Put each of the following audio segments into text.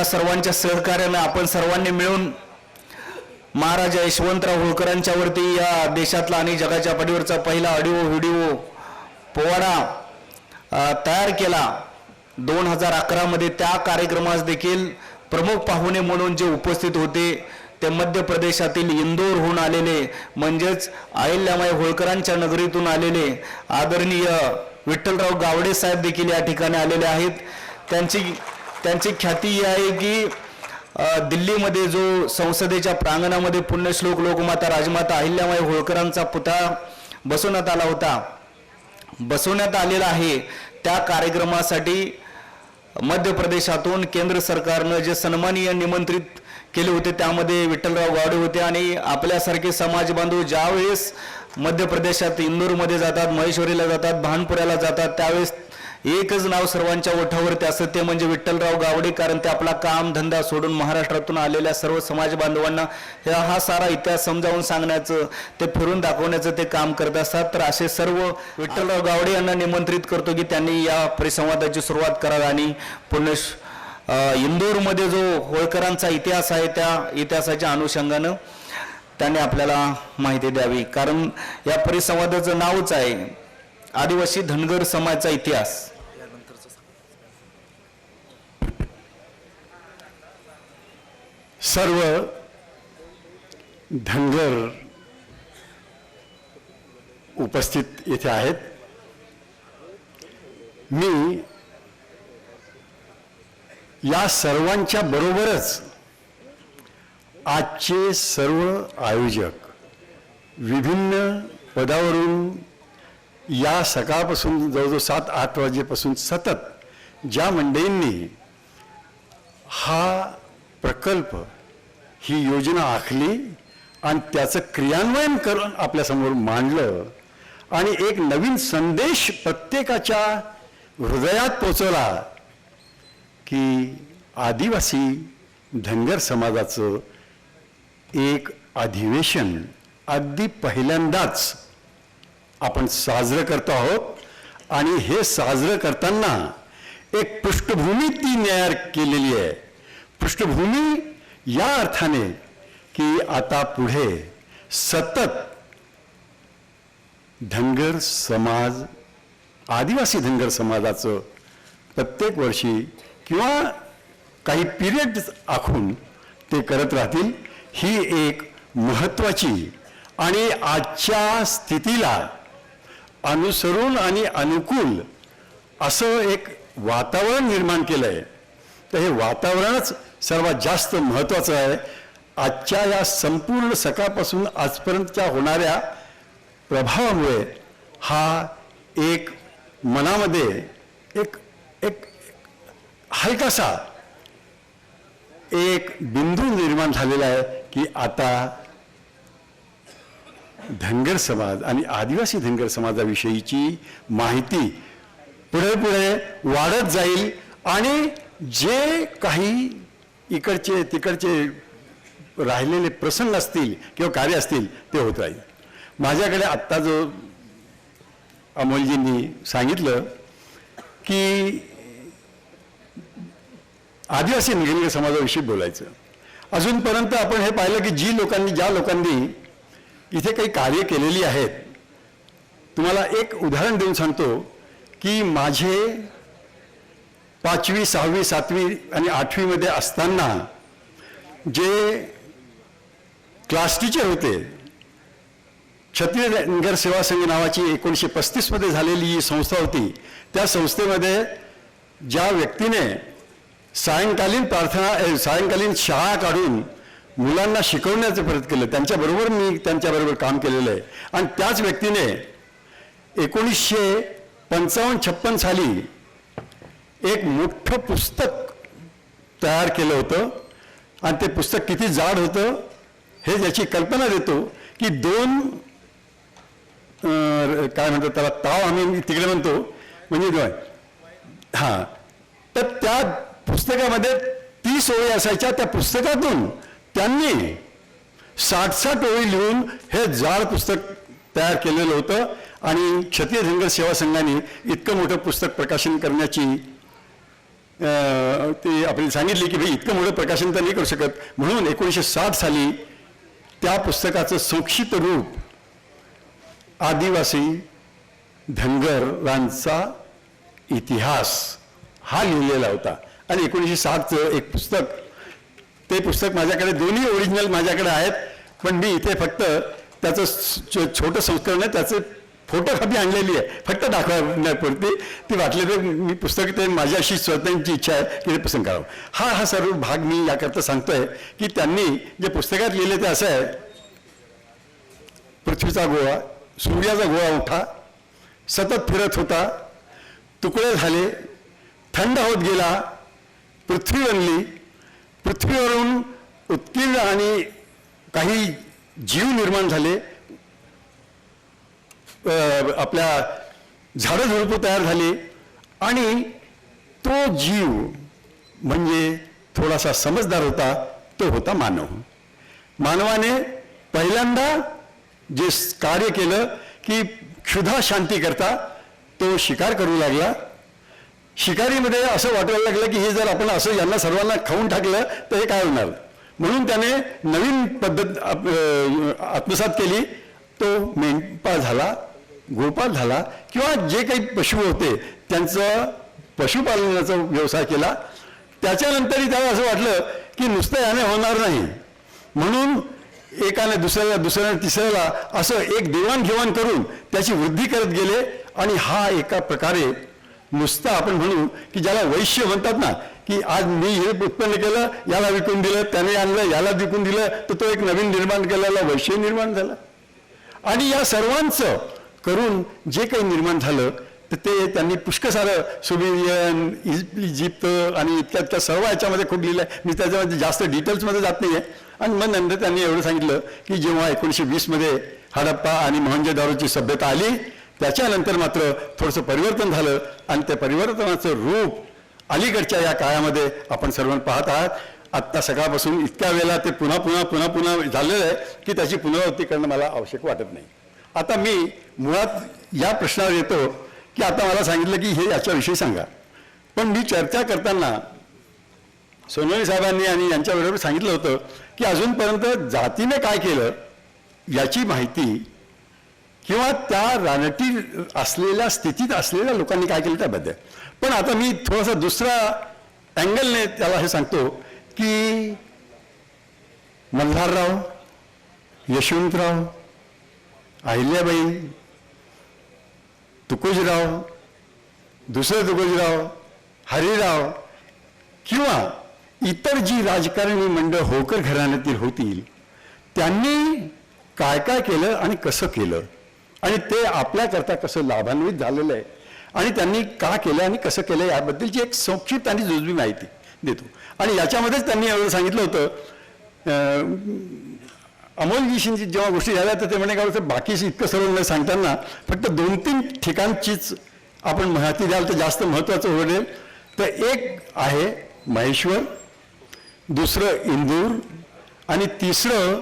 आपल्या सर्वांच्या सहकार्यानं आपण सर्वांनी मिळून महाराजा यशवंतराव होळकरांच्या वरती या देशातला आणि जगाच्या पाठीवरचा पहिला ऑडिओ व्हिडिओ पोवाडा तयार केला. दोन हजार अकरामध्ये त्या कार्यक्रमास देखील प्रमुख पाहुणे म्हणून जे उपस्थित होते ते मध्य प्रदेशातील इंदोरहून आलेले म्हणजेच अहिल्यामाई होळकरांच्या नगरीतून आलेले आदरणीय विठ्ठलराव गावडे साहेब देखील या ठिकाणी आलेले आहेत. त्यांची त्यांची ख्याती ही आहे की दिल्लीमध्ये जो संसदेच्या प्रांगणामध्ये पुण्यश्लोक लोकमाता राजमाता अहिल्यामाई होळकरांचा पुतळा बसवण्यात आला होता. बसवण्यात आलेला आहे. त्या कार्यक्रमासाठी मध्य प्रदेशातून केंद्र सरकारनं जे सन्मानीय निमंत्रित केले होते त्यामध्ये विठ्ठलराव गावडे होते आणि आपल्यासारखे समाज बांधव ज्यावेळेस मध्य प्रदेशात इंदूरमध्ये जातात महेश्वरीला जातात भानपुऱ्याला जातात त्यावेळेस एकच नाव सर्वांच्या ओठावरती असतं ते म्हणजे विठ्ठलराव गावडे कारण ते आपला काम धंदा सोडून महाराष्ट्रातून आलेल्या सर्व समाज बांधवांना हा हा सारा इतिहास समजावून सांगण्याचं ते फिरून दाखवण्याचं ते काम करत असतात. तर असे सर्व विठ्ठलराव गावडे यांना निमंत्रित करतो की त्यांनी या परिसंवादाची सुरुवात करावी. आणि पुण्य इंदोरमध्ये जो होळकरांचा इतिहास आहे त्या इतिहासाच्या अनुषंगानं त्यांनी आपल्याला माहिती द्यावी. कारण या परिसंवादाचं नावच आहे आदिवासी धनगर समाजाचा इतिहास. सर्व धनगर उपस्थित येथे आहेत. मी या सर्वांच्या बरोबरच आजचे सर्व आयोजक विभिन्न पदावरून या सकाळपासून जवळजवळ सात आठ वाजेपासून सतत ज्या मंडळींनी हा प्रकल्प ही योजना आखली आणि त्याचं क्रियान्वयन करून आपल्यासमोर मांडलं आणि एक नवीन संदेश प्रत्येकाच्या हृदयात पोचवला की आदिवासी धनगर समाजाचं एक अधिवेशन अगदी पहिल्यांदाच आपण साजरं करतो आहोत. आणि हे साजरं करताना एक पृष्ठभूमी ती तयार केलेली आहे. पृष्ठभूमी या अर्थाने की आता पुढे सतत धनगर समाज आदिवासी धनगर समाजाचं प्रत्येक वर्षी किंवा काही पिरियड आखून ते करत राहतील ही एक महत्त्वाची आणि आजच्या स्थितीला अनुसरून आणि अनुकूल असं एक वातावरण निर्माण केलं आहे तर हे वातावरणच सर्वात जास्त महत्त्वाचं आहे. आजच्या या संपूर्ण सकाळपासून आजपर्यंतच्या होणाऱ्या प्रभावामुळे हा एक मनामध्ये एक एक हलकासा एक बिंदू निर्माण झालेला आहे की आता धनगर समाज आणि आदिवासी धनगर समाजाविषयीची माहिती पुढे पुढे वाढत जाईल आणि जे काही इकडचे तिकडचे राहिलेले प्रसंग असतील किंवा कार्य असतील ते होत राहील. माझ्याकडे आत्ता जो अमोलजींनी सांगितलं की आदिवासी निगडित समाजाविषयी बोलायचं. अजूनपर्यंत आपण हे पाहिलं की जी लोकांनी ज्या लोकांनी इथे काही कार्य केलेली आहेत तुम्हाला एक उदाहरण देऊन सांगतो की माझे पाचवी सहावी सातवी आणि आठवीमध्ये असताना जे क्लास टीचर होते क्षत्रिय सेवा संघ नावाची एकोणीसशे पस्तीसमध्ये झालेली ही संस्था होती. त्या संस्थेमध्ये ज्या व्यक्तीने सायंकालीन प्रार्थना सायंकालीन शाळा काढून मुलांना शिकवण्याचं प्रयत्न केलं त्यांच्याबरोबर मी त्यांच्याबरोबर काम केलेलं आहे. आणि त्याच व्यक्तीने एकोणीसशे पंचावन्न छप्पन साली एक मोठं पुस्तक तयार केलं होतं. आणि ते पुस्तक किती जाड होतं हे याची कल्पना देतो की दोन काय म्हणतात त्याला ताव आम्ही तिकडे म्हणतो. म्हणजे दोन. हां. तर त्या पुस्तकामध्ये तीस ओळी असायच्या त्या पुस्तकातून त्यांनी साठ साठ ओळी लिहून हे जाड पुस्तक तयार केलेलं होतं. आणि क्षत्रिय धनगर सेवा संघाने इतकं मोठं पुस्तक प्रकाशन करण्याची ते आपल्याला सांगितले की भाई इतकं मोठं प्रकाशन तर नाही करू शकत. म्हणून एकोणीसशे साठ साली त्या पुस्तकाचं संक्षिप्त रूप आदिवासी धनगरांचा इतिहास हा लिहिलेला होता. आणि एकोणीसशे सातचं एक पुस्तक ते पुस्तक माझ्याकडे दोन्ही ओरिजिनल माझ्याकडे आहेत. पण मी इथे फक्त त्याचं छोटं संस्करण आहे त्याचे फोटो कॉपी आणलेली आहे? फक्त दाखवण्यापुरती. ती वाटले तर मी पुस्तक ते माझी अशी स्वतःची इच्छा आहे की ते पसंत करावं. हा हा सर्व भाग मी याकरता सांगतोय की त्यांनी जे पुस्तकात लिहिले ते असं आहे. पृथ्वीचा गोळा सूर्याचा गोळा उठा सतत फिरत होता तुकडे झाले थंड होत गेला पृथ्वी बनली. पृथ्वीवरून उत्कीर्ण आणि काही जीव निर्माण झाले. आपल्या झाडं झुडपं तयार झाली आणि तो जीव म्हणजे थोडासा समजदार होता तो होता मानव. मानवाने पहिल्यांदा जे कार्य केलं की क्षुधा शांती करता तो शिकार करू लागला. शिकारीमध्ये असं वाटायला लागलं की हे जर आपण असं यांना सर्वांना खाऊन टाकलं तर हे काय होणार? म्हणून त्याने नवीन पद्धत आप- आत्मसात केली. तो मेंढपाळ झाला. गोपाल झाला किंवा जे काही पशु होते त्यांचं पशुपालनाचा व्यवसाय केला त्याच्यानंतरही त्याला असं वाटलं की नुसतं याने होणार नाही. म्हणून एकाने दुसऱ्याला दुसऱ्याने तिसऱ्याला असं एक देवाणघेवाण करून त्याची वृद्धी करत गेले आणि हा एका प्रकारे नुसतं आपण म्हणू की ज्याला वैश्य म्हणतात ना की आज मी हे उत्पन्न केलं याला विकून दिलं त्याने आणलं याला विकून दिलं तर तो एक नवीन निर्माण केलेला वैश्य निर्माण झाला. आणि या सर्वांचं करून जे काही निर्माण झालं तर ते त्यांनी पुष्कळ सारं सुमेरियन इजिप्त आणि इतक्या इतक्या सर्व याच्यामध्ये खूप लिहिलं आहे मी त्याच्यामध्ये जास्त डिटेल्समध्ये जात नाही आहे आणि मग नंतर त्यांनी एवढं सांगितलं की जेव्हा एकोणीसशे वीसमध्ये हडप्पा आणि मोहनजोदारोची सभ्यता आली त्याच्यानंतर मात्र थोडंसं परिवर्तन झालं आणि त्या परिवर्तनाचं रूप अलीकडच्या या काळामध्ये आपण सर्वांना पाहत आहात. आत्ता सकाळपासून इतक्या वेळेला ते पुन्हा पुन्हा पुन्हा पुन्हा झालेलं आहे की त्याची पुनरावृत्ती करणं मला आवश्यक वाटत नाही. आता मी मुळात या प्रश्नावर येतो की आता मला सांगितलं की हे याच्याविषयी सांगा. पण मी चर्चा करताना सोनवणे साहेबांनी आणि यांच्याबरोबर सांगितलं होतं की अजूनपर्यंत जातीने काय केलं याची माहिती किंवा त्या रानटी असलेल्या स्थितीत असलेल्या लोकांनी काय केलं त्याबद्दल. पण आता मी थोडासा दुसरा अँगलने त्याला हे सांगतो की मल्हारराव यशवंतराव अहिल्याबाई तुकोजीराव दुसरं तुकोजीराव हरिराव किंवा इतर जी राजकारणी मंडळ होकर घराण्यातील होतील त्यांनी काय काय केलं आणि कसं केलं? आणि ते आपल्याकरता कसं लाभान्वित झालेलं आहे? आणि त्यांनी का केलं आणि कसं केलं याबद्दलची एक संक्षिप्त आणि जुजबी माहिती देतो. आणि याच्यामध्येच त्यांनी एवढं सांगितलं होतं अमोलजीशींची जेव्हा गोष्टी झाल्या तर ते म्हणे काय होतं बाकीची इतकं सर्व न सांगताना फक्त दोन तीन ठिकाणचीच आपण माहिती द्याल तर जास्त महत्त्वाचं होईल. तर एक आहे महेश्वर दुसरं इंदूर आणि तिसरं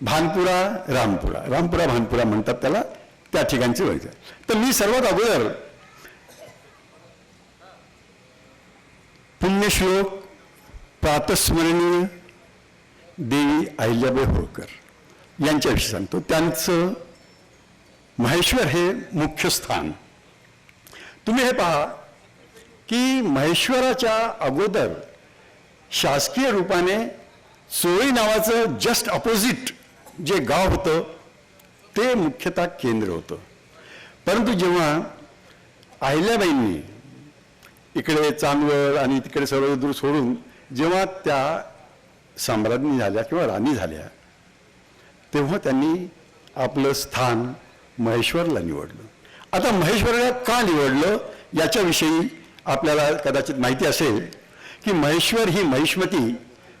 भानपुरा रामपुरा. रामपुरा भानपुरा म्हणतात त्याला त्या ठिकाणचे व्हायचं तर मी सर्वात अगोदर पुण्यश्लोक प्रातस्मरणीय अहिल्याबाई होळकर यांच्याविषयी सांगतो. त्यांचं महेश्वर हे मुख्य स्थान. तुम्ही हे पहा की महेश्वराच्या अगोदर शासकीय रूपाने चोळी नावाचं जस्ट अपोजिट जे गाव होतं ते मुख्यतः केंद्र होतं. परंतु जेव्हा अहिल्याबाईंनी इकडे चांदवड आणि तिकडे सर्व दूर सोडून जेव्हा त्या सम्राज्ञी झाल्या किंवा राणी झाल्या तेव्हा त्यांनी आपलं स्थान महेश्वरला निवडलं. आता महेश्वरला का निवडलं? याच्याविषयी आपल्याला कदाचित माहिती असेल की महेश्वर ही महिष्मती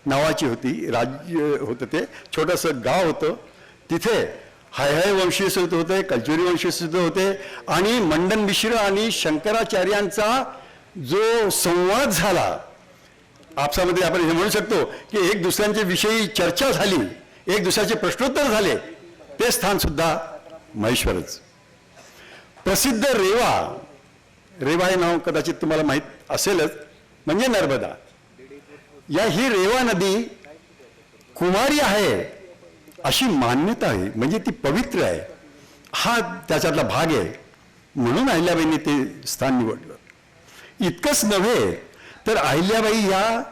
नावाची होती राज्य होतं ते छोटंसं गाव होतं. तिथे हाय वंशीय सुद्धा होते कल्चुरी वंशीय सुद्धा होते आणि मंडन मिश्र आणि शंकराचार्यांचा जो संवाद झाला आपसामध्ये आपण हे म्हणू शकतो की एक दुसऱ्यांच्या विषयी चर्चा झाली एक दुसऱ्याचे प्रश्नोत्तर झाले ते स्थान सुद्धा महेश्वरच. प्रसिद्ध रेवा रेवा हे नाव कदाचित तुम्हाला माहीत असेलच म्हणजे नर्मदा. या ही रेवा नदी कुमारी आहे अशी मान्यता आहे म्हणजे ती पवित्र आहे. हा त्याच्यातला भाग आहे. म्हणून अहिल्याबाईंनी ते स्थान निवडलं. इतकंच नव्हे तर अहिल्याबाई या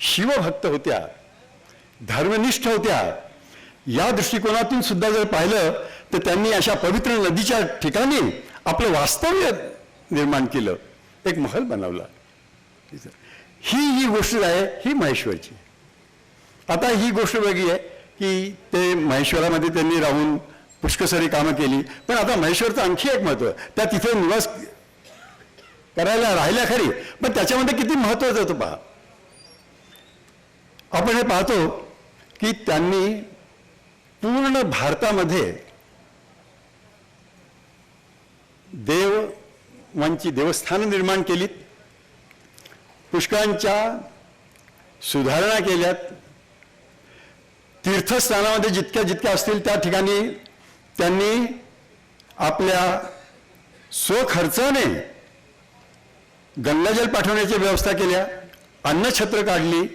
शिवभक्त होत्या धर्मनिष्ठ होत्या. या दृष्टिकोनातून सुद्धा जर पाहिलं तर त्यांनी अशा पवित्र नदीच्या ठिकाणी आपलं वास्तव्य निर्माण केलं एक महल बनवला. ही ही गोष्ट आहे ही महेश्वरची. आता ही गोष्ट वेगळी आहे की ते महेश्वरामध्ये त्यांनी राहून पुष्कसरी कामं केली. पण आता महेश्वरचं आणखी एक महत्त्व त्या तिथे निवास करायला राहिल्या खरी. पण त्याच्यामध्ये किती महत्वाचं होतं पहा. आपण हे पाहतो की त्यांनी पूर्ण भारतामध्ये देवांची देवस्थानं निर्माण केलीत. पुष्कळांच्या सुधारणा केल्यात. तीर्थस्थानामध्ये जितक्या जितक्या असतील त्या ठिकाणी त्यांनी आपल्या स्वखर्चाने गंगाजल पाठवण्याची व्यवस्था केल्या अन्नछत्र काढली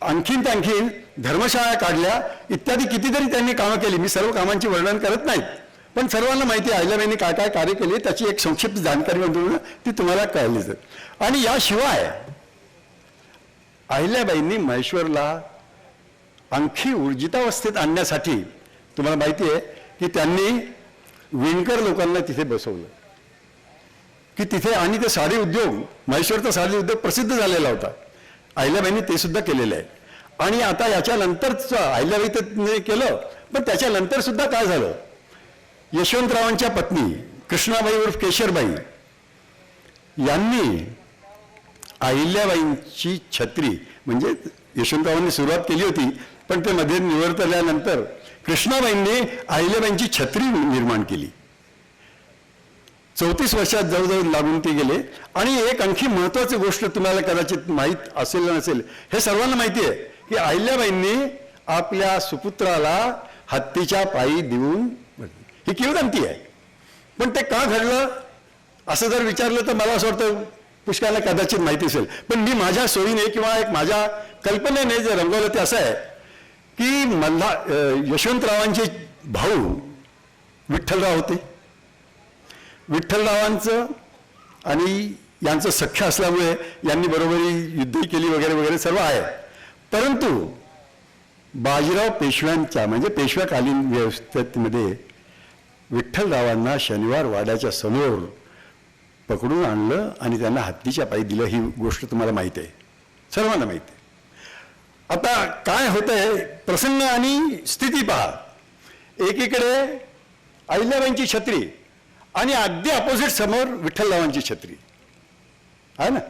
आणखीन ते आणखीन धर्मशाळा काढल्या इत्यादी कितीतरी त्यांनी कामं केली. मी सर्व कामांची वर्णन करत नाहीत पण सर्वांना माहिती आहे अहिल्याबाईंनी काय काय कार्य केले त्याची एक संक्षिप्त जाणकारी म्हणून ती तुम्हाला कळली जाईल आणि याशिवाय अहिल्याबाईंनी महेश्वरला आणखी ऊर्जितावस्थेत आणण्यासाठी तुम्हाला माहिती आहे की त्यांनी विणकर लोकांना तिथे बसवलं. की तिथे आणि ते साडी उद्योग महेश्वरचा साडी उद्योग प्रसिद्ध झालेला होता. अहिल्याबाईंनी ते सुद्धा केलेलं आहे. आणि आता याच्यानंतरच अहिल्याबाई ते केलं पण त्याच्यानंतर सुद्धा काय झालं? यशवंतरावांच्या पत्नी कृष्णाबाई उर्फ केशरबाई यांनी अहिल्याबाईंची छत्री म्हणजे यशवंतरावांनी सुरुवात केली होती पण ते मध्ये निवर्तल्यानंतर कृष्णाबाईंनी अहिल्याबाईंची छत्री निर्माण केली. चौतीस वर्षात जवळजवळ लागून ते गेले. आणि एक आणखी महत्वाची गोष्ट तुम्हाला कदाचित माहीत असेल नसेल हे सर्वांना माहिती आहे की अहिल्याबाईंनी आपल्या सुपुत्राला हत्तीच्या पायी देऊन ही किवदंती आहे. पण ते का घडलं? असं जर विचारलं तर मला असं वाटतं पुष्काला कदाचित माहिती असेल. पण मी माझ्या सोयीने किंवा एक माझ्या कल्पनेने जे रंगवलं ते असं आहे की मल्हा यशवंतरावांचे भाऊ विठ्ठलराव होते. विठ्ठलरावांचं आणि यांचं सख्य असल्यामुळे यांनी बरोबरी युद्धही केली वगैरे वगैरे सर्व आहे. परंतु बाजीराव पेशव्यांच्या म्हणजे पेशव्याकालीन व्यवस्थेमध्ये विठ्ठलरावांना शनिवार वाड्याच्या समोर पकडून आणलं आणि त्यांना हत्तीच्या पायी दिलं ही गोष्ट तुम्हाला माहीत आहे. सर्वांना माहीत आहे. आता काय होतंय प्रसंग आणि स्थिती पहा. एकीकडे अहिल्याबाईंची छत्री आणि अगदी अपोजिट समोर विठ्ठलरावांची छत्री. आहे ना?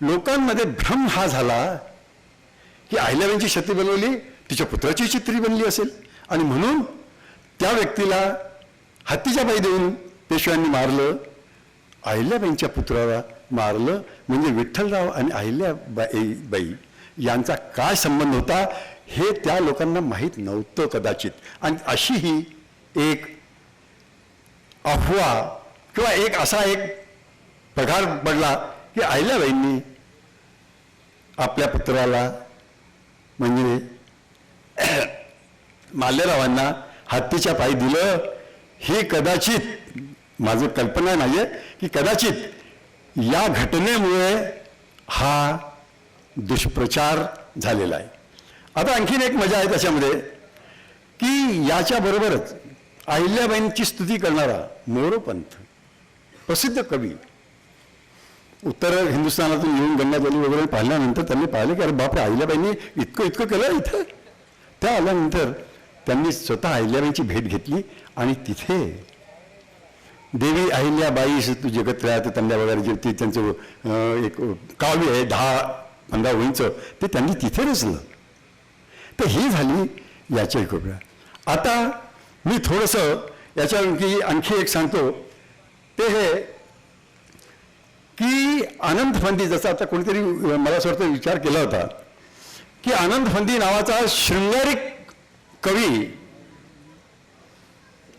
लोकांमध्ये भ्रम हा झाला की अहिल्याबाईंची छत्री बनवली तिच्या पुत्राची छत्री बनली असेल. आणि म्हणून त्या व्यक्तीला हत्तीच्या पायी देऊन पेशव्यांनी मारलं अहिल्याबाईंच्या पुत्राला मारलं म्हणजे विठ्ठलराव आणि अहिल्याबाई बाई यांचा काय संबंध होता हे त्या लोकांना माहीत नव्हतं कदाचित. आणि अशी ही एक अफवा किंवा एक असा एक पगार पडला की अहिल्याबाईंनी आपल्या पुत्राला म्हणजे माल्यरावांना हत्तीच्या पायी दिलं हे कदाचित माझं कल्पना नाही आहे की कदाचित या घटनेमुळे हा दुष्प्रचार झालेला आहे. आता आणखीन एक मजा आहे त्याच्यामध्ये की याच्याबरोबरच अहिल्याबाईंची स्तुती करणारा मोरोपंथ प्रसिद्ध कवी. उत्तर हिंदुस्थानातून येऊन गंगाजली वगैरे पाहिल्यानंतर त्यांनी पाहिलं की अरे बापरे अहिल्याबाईंनी इतकं इतकं केलं इथं? त्या आल्यानंतर त्यांनी स्वतः अहिल्याबाईंची भेट घेतली आणि तिथे देवी अहिल्याबाई तू जगत राहत तंड्या वगैरे जे ते त्यांचं एक काव्य आहे दहा पंधरा ओळींचं ते त्यांनी तिथे रचलं. तर ही झाली याच्या खोबऱ्या आता मी थोडंसं याच्या आणखी एक सांगतो. ते हे की आनंद फंदी जसा आता कोणीतरी मला असं वाटतं विचार केला होता की आनंद फंदी नावाचा शृंगारिक कवी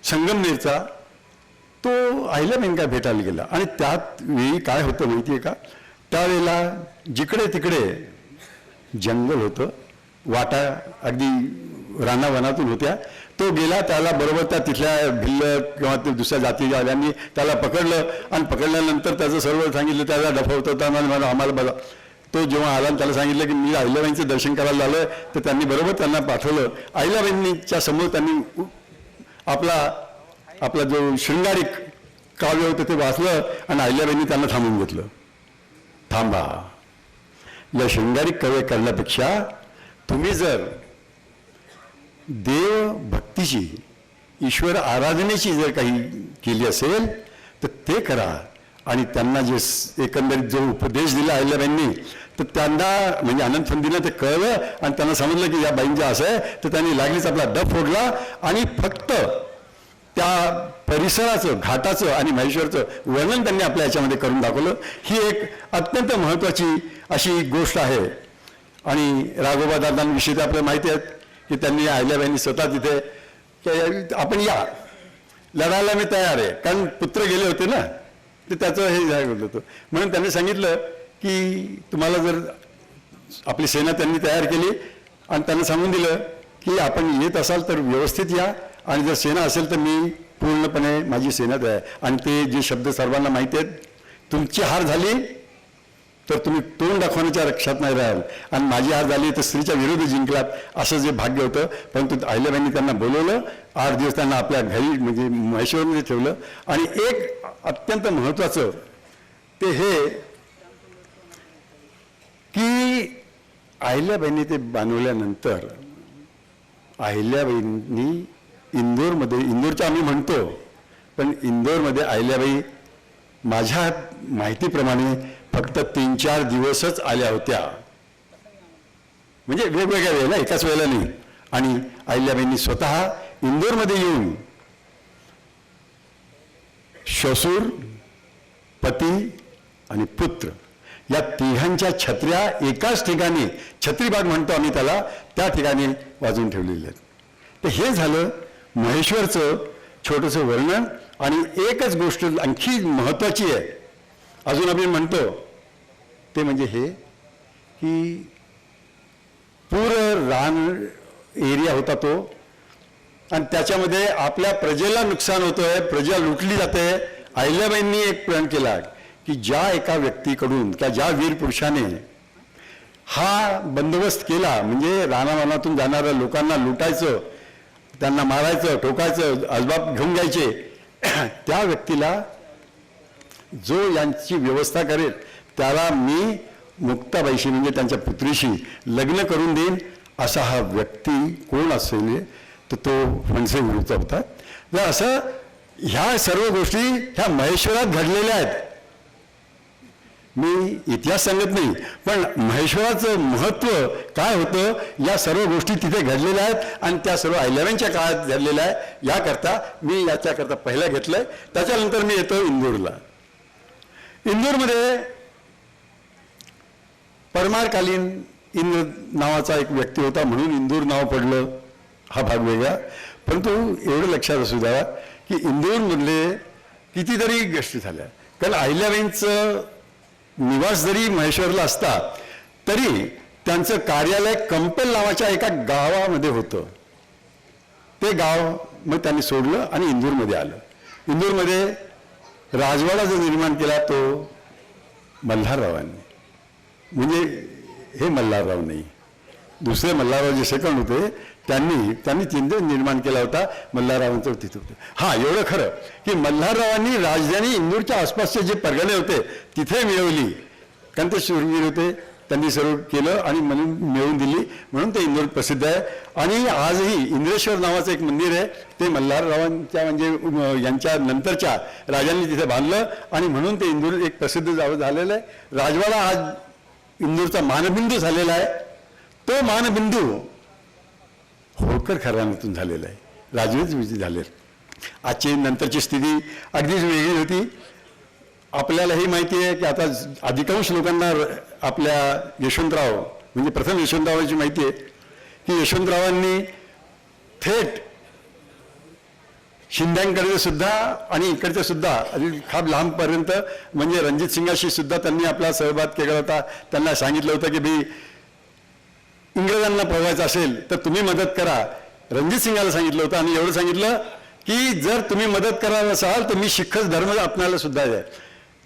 संगमनेरचा तो आईला अहिल्याबाईंका भेटायला गेला. आणि त्यात वेळी काय होतं माहिती आहे का? त्यावेळेला जिकडे तिकडे जंगल होतं. वाटा अगदी रानावनातून होत्या. तो गेला त्याला बरोबर त्या तिथल्या भिल्ल किंवा ते दुसऱ्या जातीच्या आल्यांनी त्याला पकडलं आणि पकडल्यानंतर त्याचं सर्व सांगितलं त्याला डफवतं मला आम्हाला बघा. तो जेव्हा आला आणि त्याला सांगितलं की मी अहिल्याबाईंचं दर्शन करायला आलं तर त्यांनी बरोबर त्यांना पाठवलं. अहिल्याबाईंनीच्या समोर त्यांनी आपला आपला जो शृंगारिक काव्य होतं ते वाचलं आणि अहिल्याबाईंनी त्यांना थांबून घेतलं. थांबा. या शृंगारिक कव्य करण्यापेक्षा तुम्ही जर देव भक्तीची ईश्वर आराधनेची जर काही केली असेल तर ते करा. आणि त्यांना जे एकंदरीत जो उपदेश दिला अहिल्याबाईंनी तर त्यांना म्हणजे आनंद फंदीनं ते कळलं आणि त्यांना समजलं की या बाईंचं असं आहे तर त्यांनी लागलीच आपला डफ फोडला आणि फक्त त्या परिसराचं घाटाचं आणि महेश्वरचं वर्णन त्यांनी आपल्या याच्यामध्ये करून दाखवलं. ही एक अत्यंत महत्त्वाची अशी गोष्ट आहे. आणि राघोबा दादांविषयी तर आपल्याला माहिती आहे की त्यांनी आईल्याबाईंनी स्वतः तिथे आपण या. लढायला मी तयार आहे. कारण पुत्र गेले होते ना ते त्याचं हे झालं होतं म्हणून त्यांनी सांगितलं की तुम्हाला जर आपली सेना त्यांनी तयार केली आणि त्यांना सांगून दिलं की आपण येत असाल तर व्यवस्थित या आणि जर सेना असेल तर मी पूर्णपणे माझी सेना तयार आणि ते जे शब्द सर्वांना माहिती आहेत तुमची हार झाली तर तुम्ही तोंड दाखवण्याच्या रक्षात नाही राहाल. आणि माझी हार झाली तर स्त्रीच्या विरोधी जिंकलात असं जे भाग्य होतं. परंतु अहिल्याबाईंनी त्यांना बोलवलं आठ दिवस त्यांना आपल्या घरी म्हणजे महेश्वरमध्ये ठेवलं. आणि एक अत्यंत महत्त्वाचं ते हे की आहिल्याबाईंनी ते बांधवल्यानंतर अहिल्याबाईंनी इंदोरमध्ये इंदोरचं आम्ही म्हणतो पण इंदोरमध्ये अहिल्याबाई माझ्या माहितीप्रमाणे फक्त तीन चार दिवसच आल्या होत्या. म्हणजे वेगवेगळ्या वेळेला एकाच वेळेला नाही. आणि अहिल्याबाईंनी स्वतः इंदोरमध्ये येऊन श्वसूर पती आणि पुत्र या तिघांच्या छत्र्या एकाच ठिकाणी छत्रीबाग म्हणतो आम्ही त्याला त्या ठिकाणी वाजून ठेवलेल्या आहेत. तर हे झालं महेश्वरचं छोटंसं वर्णन आणि एकच गोष्ट आणखी महत्त्वाची आहे. अजून आम्ही म्हणतो ते म्हणजे हे की पूर रान एरिया होता तो आणि त्याच्यामध्ये आपल्या प्रजेला नुकसान होतंय प्रजा लुटली जाते. अहिल्याबाईंनी एक प्रण केला की ज्या एका व्यक्तीकडून किंवा ज्या वीर पुरुषाने हा बंदोबस्त केला म्हणजे रानावानातून जाणाऱ्या लोकांना लुटायचं त्यांना मारायचं ठोकायचं असबाब घेऊन घ्यायचे त्या व्यक्तीला जो यांची व्यवस्था करेल त्याला मी मुक्ताबाईशी म्हणजे त्यांच्या पुत्रीशी लग्न करून देईन असा हा व्यक्ती कोण असेल तर तो फणसे गुरुचा होता. तर असं ह्या सर्व गोष्टी ह्या महेश्वरात घडलेल्या आहेत मी इतिहास सांगत नाही पण महेश्वराचं महत्त्व काय होतं या सर्व गोष्टी तिथे घडलेल्या आहेत आणि त्या सर्व अहिल्याबाईंच्या काळात घडलेल्या आहे याकरता मी याच्याकरता पहिला आहे त्याच्यानंतर मी येतो इंदूरला. इंदूरमध्ये परमारकालीन इंद्र नावाचा एक व्यक्ती होता म्हणून इंदूर नाव पडलं. हा भाग वेगळा. परंतु एवढं लक्षात असू द्यावा की इंदूरमधले कितीतरी गोष्टी झाल्या. कारण अहिल्याबाईंचं निवास जरी महेश्वरला असता तरी त्यांचं कार्यालय कंपेल नावाच्या एका गावामध्ये होतं. ते गाव मग त्यांनी सोडलं आणि इंदूरमध्ये आलं. इंदूरमध्ये राजवाडा जो निर्माण केला तो मल्हाररावांनी. म्हणजे हे मल्हारराव नाही. दुसरे मल्हारराव जे सेकंड होते त्यांनी त्यांनी चिंद निर्माण केला होता मल्हाररावांचं तिथं होतं. हां एवढं खरं की मल्हाररावांनी राजधानी इंदूरच्या आसपासचे जे परगणे होते तिथे मिळवली. कारण ते शूरवीर होते त्यांनी सर्व केलं आणि म्हणून मिळवून दिली. म्हणून ते इंदूर प्रसिद्ध आहे. आणि आजही इंद्रेश्वर नावाचं एक मंदिर आहे. ते मल्हाररावांच्या म्हणजे यांच्या नंतरच्या राजांनी तिथे बांधलं. आणि म्हणून ते इंदूर एक प्रसिद्ध जावं झालेलं आहे. राजवाडा आज इंदूरचा मानबिंदू झालेला आहे. तो मानबिंदू होळकर घराण्यातून झालेला आहे. राजवीच विजय झाले आजची नंतरची स्थिती अगदीच वेगळी होती. आपल्यालाही माहिती आहे की आता अधिकांश लोकांना र- आपल्या यशवंतराव म्हणजे प्रथम यशवंतरावांची माहिती आहे की यशवंतरावांनी थेट शिंद्यांकडे सुद्धा आणि इकडच्या सुद्धा अगदी खाप लांबपर्यंत म्हणजे रणजित सिंगाशी सुद्धा त्यांनी आपला सहभाग केला होता. त्यांना सांगितलं होतं की भाई इंग्रजांना पळवायचं असेल तर तुम्ही मदत करा. रणजित सिंगाला सांगितलं होतं आणि एवढं सांगितलं की जर तुम्ही मदत करायला असाल तर मी शिखच धर्म आपणाला सुद्धा द्या.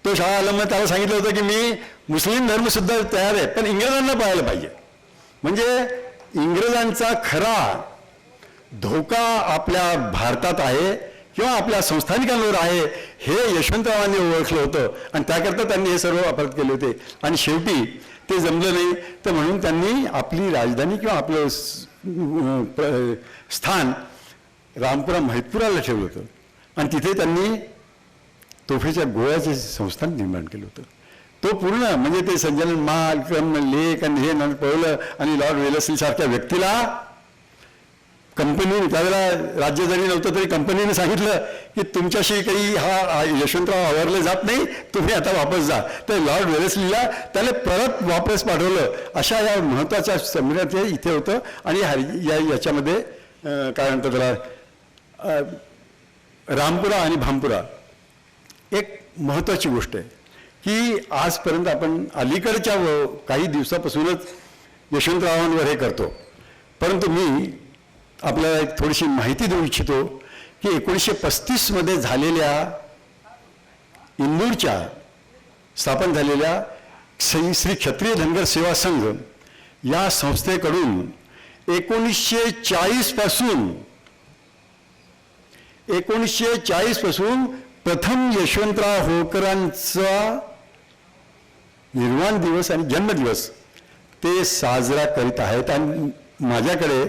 तो शाह आलमनं त्याला सांगितलं होतं की मी मुस्लिम धर्मसुद्धा तयार आहे पण इंग्रजांना पाहायला पाहिजे. म्हणजे इंग्रजांचा खरा धोका आपल्या भारतात आहे किंवा आपल्या संस्थानिकांवर आहे हे यशवंतरावांनी ओळखलं होतं आणि त्याकरता त्यांनी हे सर्व वापरत केले होते. आणि शेवटी ते जमलं नाही तर म्हणून त्यांनी आपली राजधानी किंवा आपलं प्र- स्थान रामपुरा महितपुराला ठेवलं होतं. आणि तिथे त्यांनी तोफेच्या गोळ्याचे संस्थान निर्माण केलं होतं. तो पूर्ण म्हणजे ते संचलन माल क्रम लेख आणि हे पळवलं आणि लॉर्ड वेलसी सारख्या व्यक्तीला कंपनीने त्यावेळेला राज्य जरी नव्हतं तरी कंपनीने सांगितलं की तुमच्याशी काही हा यशवंतराव आवरले जात नाही तुम्ही आता वापस जा. तर लॉर्ड वेलेसलीला त्याला परत वापस पाठवलं. अशा या महत्त्वाच्या संमेलनात हे इथे होतं आणि हरी- या याच्यामध्ये काय म्हणतात त्याला रामपुरा आणि भामपुरा. एक महत्त्वाची गोष्ट आहे की आजपर्यंत आपण अलीकडच्या व- काही दिवसापासूनच यशवंतरावांवर हे करतो. परंतु मी आपल्याला एक थोडीशी माहिती देऊ इच्छितो की एकोणीसशे पस्तीसमध्ये झालेल्या इंदूरच्या स्थापन झालेल्या श्री श्री क्षत्रिय धनगर सेवा संघ या संस्थेकडून एकोणीसशे चाळीसपासून एकोणीसशे चाळीसपासून प्रथम यशवंतराव होळकरांचा निर्वाण दिवस आणि जन्मदिवस ते साजरा करीत आहेत. आणि माझ्याकडे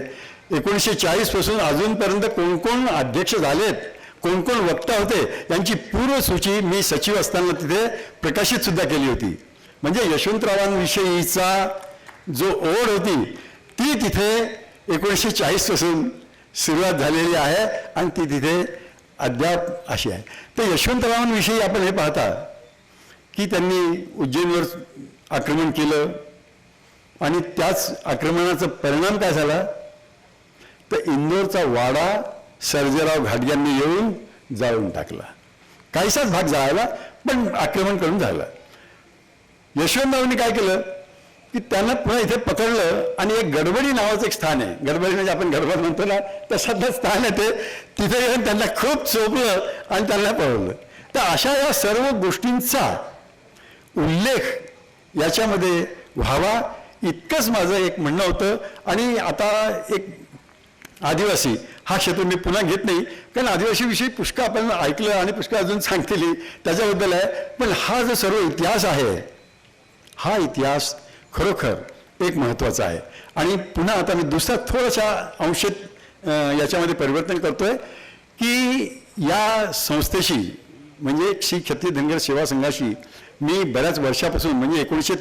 एकोणीसशे चाळीसपासून अजूनपर्यंत कोण कोण अध्यक्ष झालेत कोण कोण वक्ता होते यांची पूर्व सूची मी सचिव असताना तिथे प्रकाशित सुद्धा केली होती. म्हणजे यशवंतरावांविषयीचा जो ओढ होती ती तिथे एकोणीसशे चाळीसपासून सुरुवात झालेली आहे आणि ती तिथे अद्याप अशी आहे. तर यशवंतरावांविषयी आपण हे पाहता की त्यांनी उज्जैनवर आक्रमण केलं आणि त्याच आक्रमणाचा परिणाम काय झाला? तर इंदोरचा वाडा सर्जेराव घाटग्यांनी येऊन जाळून टाकला. काहीसाच भाग जाळला पण आक्रमण करून झालं. यशवंतरावांनी काय केलं? की त्यांना पुन्हा इथे पकडलं आणि एक गडबडी नावाचं एक स्थान आहे. गडबडी म्हणजे आपण गडबड म्हणतो ना तसं स्थान आहे ते. तिथे येऊन त्यांना खूप चोपलं आणि त्यांना पळवलं. तर अशा या सर्व गोष्टींचा उल्लेख याच्यामध्ये व्हावा इतकंच माझं एक म्हणणं होतं. आणि आता एक आदिवासी हा क्षेत्र मी पुन्हा घेत नाही कारण आदिवासीविषयी पुष्कळ आपण ऐकलं आणि पुष्कळ अजून सांगतेली. त्याच्याबद्दल आहे. पण हा जो सर्व इतिहास आहे हा इतिहास खरोखर एक महत्त्वाचं आहे. आणि पुन्हा आता मी दुसरा थोडासा अंशेत याच्यामध्ये परिवर्तन करतोय की या संस्थेशी म्हणजे श्री क्षत्रिय धनगर सेवा संघाशी मी बऱ्याच वर्षापासून म्हणजे एकोणीसशे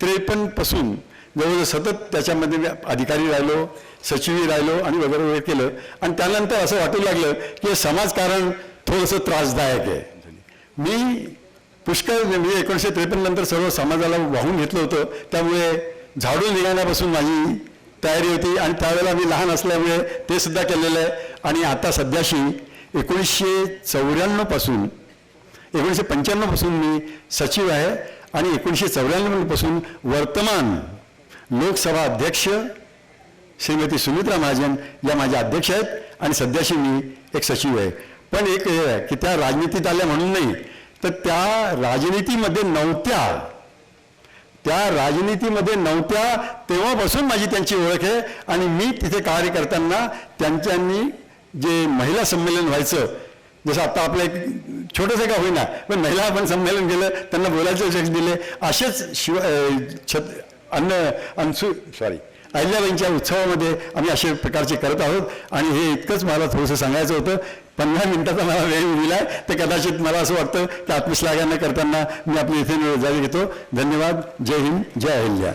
त्रेपन्नपासून जवळजवळ सतत त्याच्यामध्ये अधिकारी राहिलो सचिवी राहिलो आणि वगैरे वगैरे केलं. आणि त्यानंतर असं वाटू लागलं की समाजकारण थोडंसं त्रासदायक आहे. मी पुष्कळ म्हणजे एकोणीसशे त्रेपन्न नंतर सर्व समाजाला वाहून घेतलं होतं. त्यामुळे झाडून निघाण्यापासून माझी तयारी होती आणि त्यावेळेला मी लहान असल्यामुळे ते सुद्धा केलेलं आहे. आणि आता सध्याशी एकोणीसशे चौऱ्याण्णवपासून एकोणीसशे पंच्याण्णवपासून मी सचिव आहे आणि एकोणीसशे चौऱ्याण्णवपासून वर्तमान लोकसभा अध्यक्ष श्रीमती सुमित्रा महाजन या माझ्या अध्यक्ष आहेत आणि सध्याशी मी एक सचिव आहे. पण एक हे आहे की त्या राजनीतीत आल्या म्हणून नाही तर त्या राजनीतीमध्ये नव्हत्या. त्या राजनीतीमध्ये नव्हत्या तेव्हापासून माझी त्यांची ओळख आहे आणि मी तिथे कार्य करताना त्यांच्यांनी जे महिला संमेलन व्हायचं जसं आता आपलं एक छोटंसं का होईना पण महिला आपण संमेलन केलं त्यांना बोलायचे चेक दिले असेच शिव छत अन्न अनसू सॉरी अहिल्याबाईंच्या उत्सवामध्ये आम्ही असे प्रकारचे करत आहोत आणि हे इतकंच मला थोडंसं सांगायचं होतं पंधरा मिनिटाचा मला वेळ दिलाय. तर कदाचित मला असं वाटतं की आत्मश्लाघानं करताना मी आपली इथे रजा घेतो. धन्यवाद. जय हिंद. जय अहिल्या.